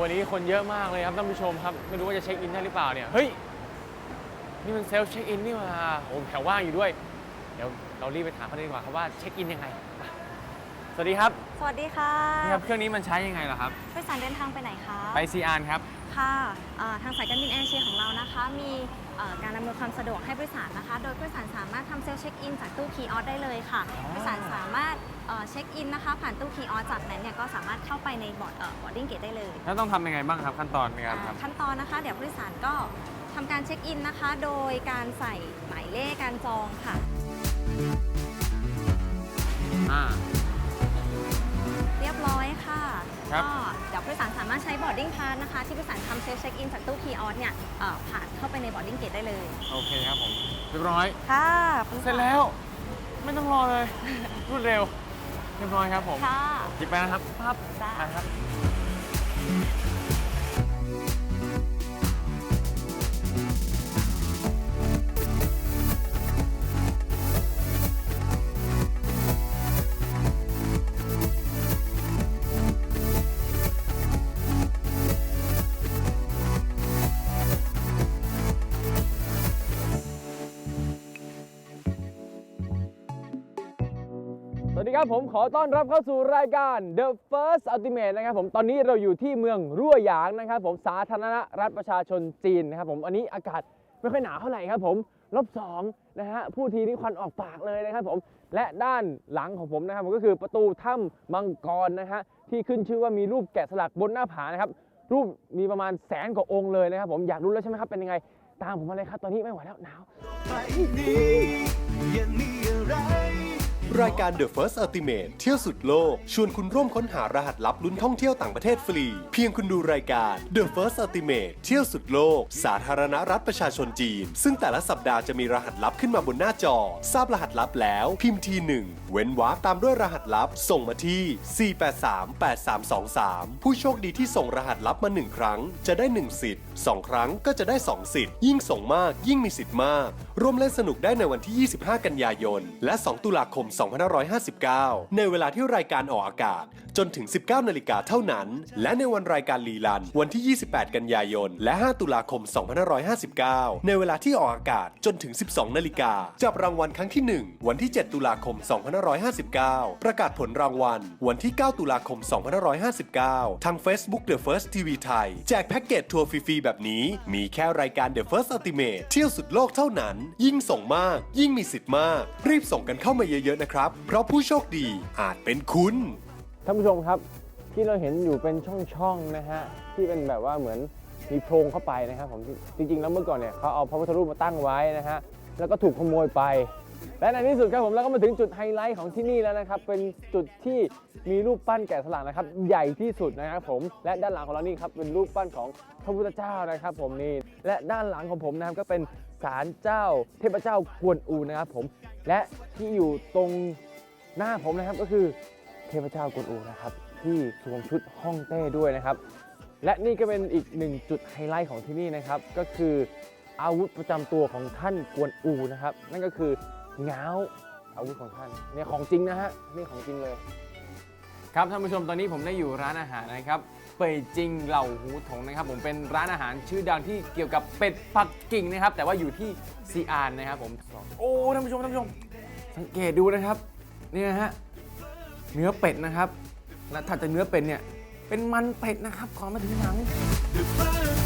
วันนี้คนเยอะมากเลยครับท่านผู้ชมครับ ไม่รู้ว่าจะเช็คอินได้หรือเปล่าเนี่ย เฮ้ย นี่มันเซลฟ์เช็คอินนี่หว่าโอ้แถวว่างอยู่ด้วย เดี๋ยวเรารีบไปถามเขาเลยดีกว่าครับว่าเช็คอินยังไงไปสวัสดีครับสวัสดีค่ะนี่ครับ เครื่องนี้มันใช้ยังไงเหรอครับ ผู้โดยสารเดินทางไปไหนคะ ไปซีอาร์ครับ ค่ะเอ่อทางสายการบินแอร์เอเชียของเรานะคะ มีเอ่อ การอำนวยความสะดวกให้ผู้โดยสารนะคะ โดยผู้โดยสารสามารถทำเซลล์เช็คอินจากตู้คีย์ออสได้เลยค่ะอ๋อผู้โดยสารสามารถเอ่อเช็คอินนะคะ ผ่านตู้คีย์ออสจากนั้นเนี่ยก็สามารถเข้าไปในบอร์ดบอร์ดดิ้งเกตได้เลยแล้วต้องทำยังไงบ้างครับขั้นตอนในการอ่าทำขั้นตอนนะคะ เดี๋ยวผู้โดยสารก็ทำการเช็คอินนะคะ โดยการใส่หมายเลขการจองค่ะอ่าเรียบร้อยค่ะครับก็เดี๋ยว ผู้โดยสารสามารถใช้บอร์ดดิ้งพาสนะคะ ที่ผู้โดยสารทำเซลล์เช็คอินจากตู้คีย์ออสเนี่ยเอ่อผ่านเข้าไปในบอร์ดดิ้งเกตได้เลย โอเคครับผมเรียบร้อย ค่ะเสร็จแล้ว ไม่ต้องรอเลย รวดเร็ว เรียบร้อยครับผมค่ะ หยิบไปนะครับปั๊บ จ้า ไปครับ ดีครับผมขอต้อนรับเข้าสู่รายการ The First Ultimate นะครับผมตอนนี้เราอยู่ที่เมืองรั่วหยางนะครับผมสาธารณรัฐประชาชนจีนนะครับผมอันนี้อากาศไม่ค่อยหนาวเท่าไหร่ครับผมลบสองนะฮะพูดทีนี้ควันออกปากเลยนะครับผมและด้านหลังของผมนะครับผมก็คือประตูถ้ำมังกรนะฮะที่ขึ้นชื่อว่ามีรูปแกะสลักบนหน้าผานะครับรูปมีประมาณแสนกว่าองค์เลยนะครับผมอยากรู้แล้วใช่ไหมครับเป็นยังไงตามผมมาเลยครับตอนนี้ไม่ไหวแล้วหนาว รายการ The First Ultimate เที่ยวสุดโลก ชวนคุณร่วมค้นหารหัสลับลุ้นท่องเที่ยวต่างประเทศฟรี เพียงคุณดูรายการ The First Ultimate เที่ยวสุดโลก สาธารณรัฐประชาชนจีน ซึ่งแต่ละสัปดาห์จะมีรหัสลับขึ้นมาบนหน้าจอ ทราบรหัสลับแล้วพิมพ์ทีหนึ่งเว้นวรรคตามด้วยรหัสลับ ส่งมาที่ 4838323 ผู้โชคดีที่ส่งรหัสลับมา 1 ครั้ง จะได้ 1 สิทธิ์ 2 ครั้งก็จะได้ 2 สิทธิ์ ยิ่งส่งมากยิ่งมีสิทธิ์มาก ร่วมเล่นสนุกได้ในวันที่ 25 กันยายน และ 2 ตุลาคม 2 2559 ในเวลาที่รายการออกอากาศ จนถึง 19 นาฬิกาเท่านั้น และในวันรายการรีลัน วันที่ 28 กันยายน และ 5 ตุลาคม 2559 ในเวลาที่ออกอากาศจนถึง 12 นาฬิกา จับรางวัลครั้งที่ 1 วันที่ 7 ตุลาคม 2559 ประกาศผลรางวัล วันที่ 9 ตุลาคม 2559 ทาง Facebook The First TV ไทย แจกแพ็กเกจทัวร์ฟรีๆแบบนี้ มีแค่รายการ The First Ultimate เที่ยวสุดโลกเท่านั้น ยิ่งส่งมาก ยิ่งมีสิทธิ์มาก รีบส่งกันเข้ามาเยอะๆนะครับ เพราะผู้โชคดีอาจเป็นคุณ ท่านผู้ชมครับที่เราเห็นอยู่เป็นช่องๆนะฮะที่เป็นแบบว่าเหมือนมีโพรงเข้าไปนะครับผมจริงๆแล้วเมื่อก่อนเนี่ยเขาเอาพระพุทธรูปมาตั้งไว้นะฮะแล้วก็ถูกขโมยไป และในที่สุดครับผมเราก็มาถึงจุดไฮไลท์ของที่นี่แล้วนะครับ เป็นจุดที่มีรูปปั้นแกะสลักนะครับ ใหญ่ที่สุดนะครับผมและด้านหลังของเรานี่ครับเป็นรูปปั้นของพระพุทธเจ้านะครับ ผมนี่และด้านหลังของผมนะครับก็เป็นศาลเจ้า เทพเจ้ากวนอูนะครับผมและที่อยู่ตรงหน้าผมนะครับก็คือ เทพเจ้ากวนอูนะครับที่สวมชุดฮ่องเต้ด้วยนะครับ และนี่ก็เป็นอีกหนึ่งจุดไฮไลท์ของที่นี่นะครับ ก็คืออาวุธประจำตัวของท่านกวนอูนะครับ นั่นก็คือง้าวอาวุธของท่านเนี่ยของจริงนะฮะนี่ของจริงเลย ครับท่านผู้ชมตอนนี้ผมได้อยู่ร้านอาหารนะครับเป่ยจิงเหล่าหูถงนะครับ ผมเป็นร้านอาหารชื่อดังที่เกี่ยวกับเป็ดปักกิ่งนะครับ แต่ว่าอยู่ที่ซีอานนะครับผมโอ้ท่านผู้ชมท่านผู้ชม สังเกตดูนะครับเนี่ยฮะ เนื้อเป็ดนะครับ และถัดจากเนื้อเป็ดเนี่ย เป็นมันเป็ดนะครับก่อนมาถึงหนัง The